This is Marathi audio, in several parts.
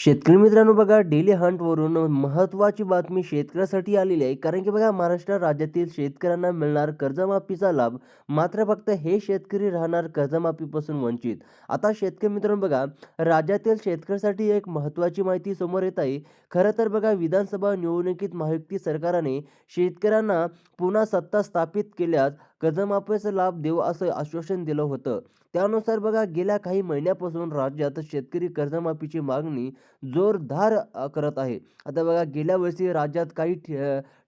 शेतकरी मित्रांनो बघा डेली हंटवरून महत्त्वाची बातमी शेतकऱ्यासाठी आलेली आहे. कारण की बघा महाराष्ट्र राज्यातील शेतकऱ्यांना मिळणार कर्जमाफीचा लाभ मात्र फक्त हे शेतकरी राहणार कर्जमाफीपासून वंचित. आता शेतकरी मित्रांनो बघा राज्यातील शेतकऱ्यासाठी एक महत्त्वाची माहिती समोर येत आहे. खरं तर बघा विधानसभा निवडणुकीत महायुक्ती सरकारने शेतकऱ्यांना पुन्हा सत्ता स्थापित केल्यास कर्जमाफीचा लाभ देऊ असं आश्वासन दिलं होतं. त्यानुसार बघा गेल्या काही महिन्यापासून राज्यात शेतकरी कर्जमाफीची मागणी जोरदार करत आहे. आता बघा गेल्या वर्षी राज्यात काही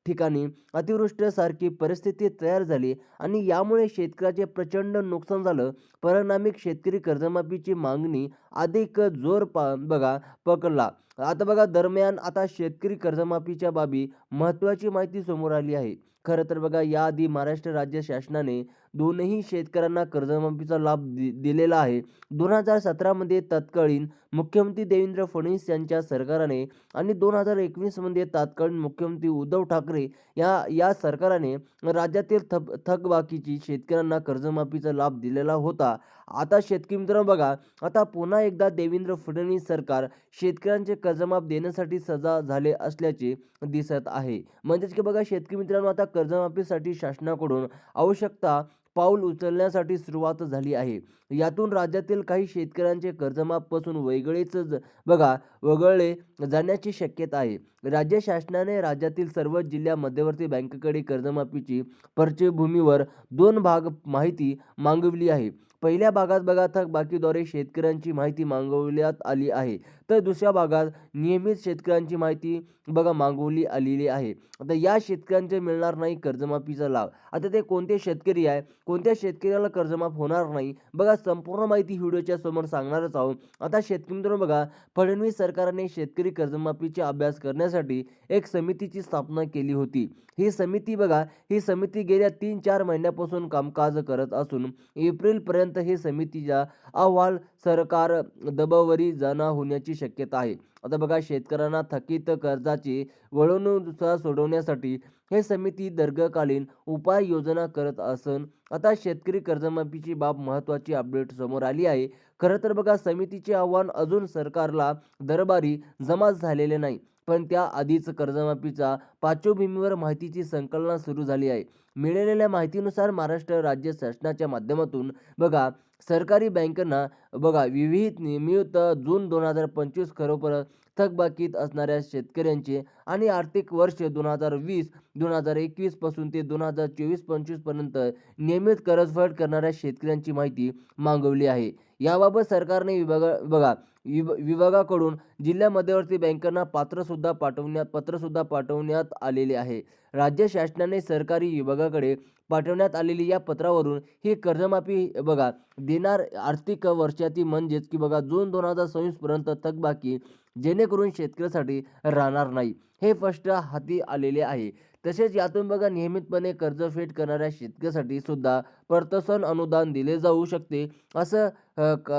ठिकाणी अतिवृष्टीसारखी परिस्थिती तयार झाली आणि यामुळे शेतकऱ्याचे प्रचंड नुकसान झालं. परिणामी शेतकरी कर्जमाफीची मागणी अधिक जोर पा बघा पकडला. आता बघा दरम्यान आता शेतकरी कर्जमाफीच्या बाबी महत्त्वाची माहिती समोर आली आहे. खरं तर बघा याआधी महाराष्ट्र राज्य शासनाने दोनही शेतकऱ्यांना कर्जमाफीचा लाभ दि दिलेला आहे. दोन हजार सतरामध्ये तत्कालीन मुख्यमंत्री देवेंद्र फडणवीस यांच्या सरकारने आणि दोन हजार एकवीसमध्ये तत्कालीन मुख्यमंत्री उद्धव ठाकरे या या सरकाराने राज्यातील थक थकबाकीची शेतकऱ्यांना कर्जमाफीचा लाभ दिलेला होता. आता शेतकरी मित्रांनो बघा आता पुन्हा एकदा देवेंद्र फडणवीस सरकार शेतकऱ्यांचे कर्जमाफ देण्यासाठी सजा झाले असल्याचे दिसत आहे. म्हणजेच की बघा शेतकरी मित्रांनो आता कर्जमाफीसाठी शासनाकडून आवश्यकता पाऊल उचलण्यासाठी सुरुवात झाली आहे. यातून राज्यातील काही शेतकऱ्यांचे कर्जमाफपासून वेगळेच बघा वगळले जाण्याची शक्यता आहे. राज्य शासनाने राज्यातील सर्व जिल्हा मध्यवर्ती बँकेकडे कर्जमाफीची पार्श्वभूमीवर दोन भाग माहिती मागवली आहे. पहिल्या भागात बघा थकबाकीद्वारे शेतकऱ्यांची माहिती मागवण्यात आली आहे. तर दुसऱ्या भागात नियमित शेतकऱ्यांची माहिती बघा मागवली आलेली आहे. आता या शेतकऱ्यांचे मिळणार नाही कर्जमाफीचा लाभ. आता ते कोणते शेतकरी आहे? कोणत्या शेतकऱ्याला कर्जमाफ होणार नाही? बघा संपूर्ण माहिती व्हिडिओच्या समोर सांगणारच आहोत. आता शेतकरी मित्रांनो बघा फडणवीस सरकारने शेतकरी कर्जमाफीचा अभ्यास करण्यासाठी एक समितीची स्थापना केली होती. ही समिती बघा ही समिती गेल्या तीन चार महिन्यापासून कामकाज करत असून एप्रिलपर्यंत ही समितीचा अहवाल सरकार दबावरी जाणं होण्याची शक्यता आहे. आता बघा शेतकऱ्यांना थकीत कर्जाची वळवणूक सोडवण्यासाठी हे समिती दीर्घकालीन उपाययोजना करत असून आता शेतकरी कर्जमाफीची बाब महत्त्वाची अपडेट समोर आली आहे. खरं तर बघा समितीचे आव्हान अजून सरकारला दरबारी जमा झालेले नाही. पण त्या आधीच कर्जमाफीचा पार्श्वभूमीवर माहितीची संकलना सुरू झाली आहे. मिळालेल्या माहितीनुसार महाराष्ट्र राज्य शासनाच्या माध्यमातून बघा सरकारी बँकांना बघा विविध नियमित जून दोन हजार पंचवीस खरोखर थकबाकीत असणाऱ्या शेतकऱ्यांचे आणि आर्थिक वर्ष दोन हजार वीस दोन हजार एकवीसपासून ते दोन हजार चोवीस पंचवीसपर्यंत नियमित कर्जफेड करणाऱ्या शेतकऱ्यांची माहिती मागवली आहे. याबाबत सरकारने विभागा बघा विभ विभागाकडून जिल्हा मध्यवर्ती बँकांना पात्रसुद्धा पाठवण्यात पत्रसुद्धा पाठवण्यात आलेले आहे. राज्य शासनाने सरकारी विभागाकडे पाठवण्यात आलेली या पत्रावरून ही कर्जमाफी बघा देणार आर्थिक वर्षाची म्हणजेच की बघा जून दोन हजार सव्वीसपर्यंत थकबाकी जेणेकरून शेतकऱ्यासाठी राहणार नाही. हे स्पष्ट हाती आलेले आहे. तसेच यातून बघा नियमितपणे कर्ज फेड करणाऱ्या शेतकऱ्यासाठी सुद्धा परतसन अनुदान दिले जाऊ शकते. असं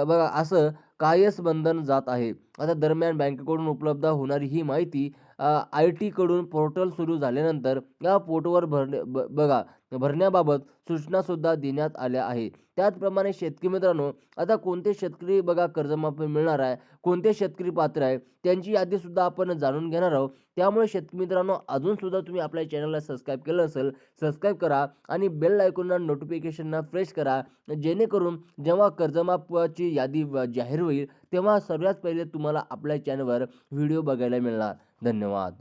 बघा असं कायस बंधन जात आहे. आता दरम्यान बँकेकडून उपलब्ध होणारी ही माहिती आय टीकडून पोर्टल सुरू झाल्यानंतर या पोर्टवर भरणे ब- बघा भरण्याबाबत सूचनासुद्धा देण्यात आल्या आहे त्याचप्रमाणे शेतकरी मित्रांनो आता कोणते शेतकरी बघा कर्जमाफी मिळणार आहे कोणते शेतकरी पात्र आहे त्यांची यादीसुद्धा आपण जाणून घेणार आहोत. त्यामुळे शेतकरी मित्रांनो अजूनसुद्धा तुम्ही आपल्या चॅनलला सबस्क्राईब केलं असेल सबस्क्राईब करा आणि बेल आयकॉनला नोटिफिकेशनना फ्रेश करा. जेणेकरून जेव्हा कर्जमाफाची यादी जाहीर होईल तेव्हा सर्वात पहिले तुम्हाला आपल्या चॅनलवर व्हिडिओ बघायला मिळणार. धन्यवाद.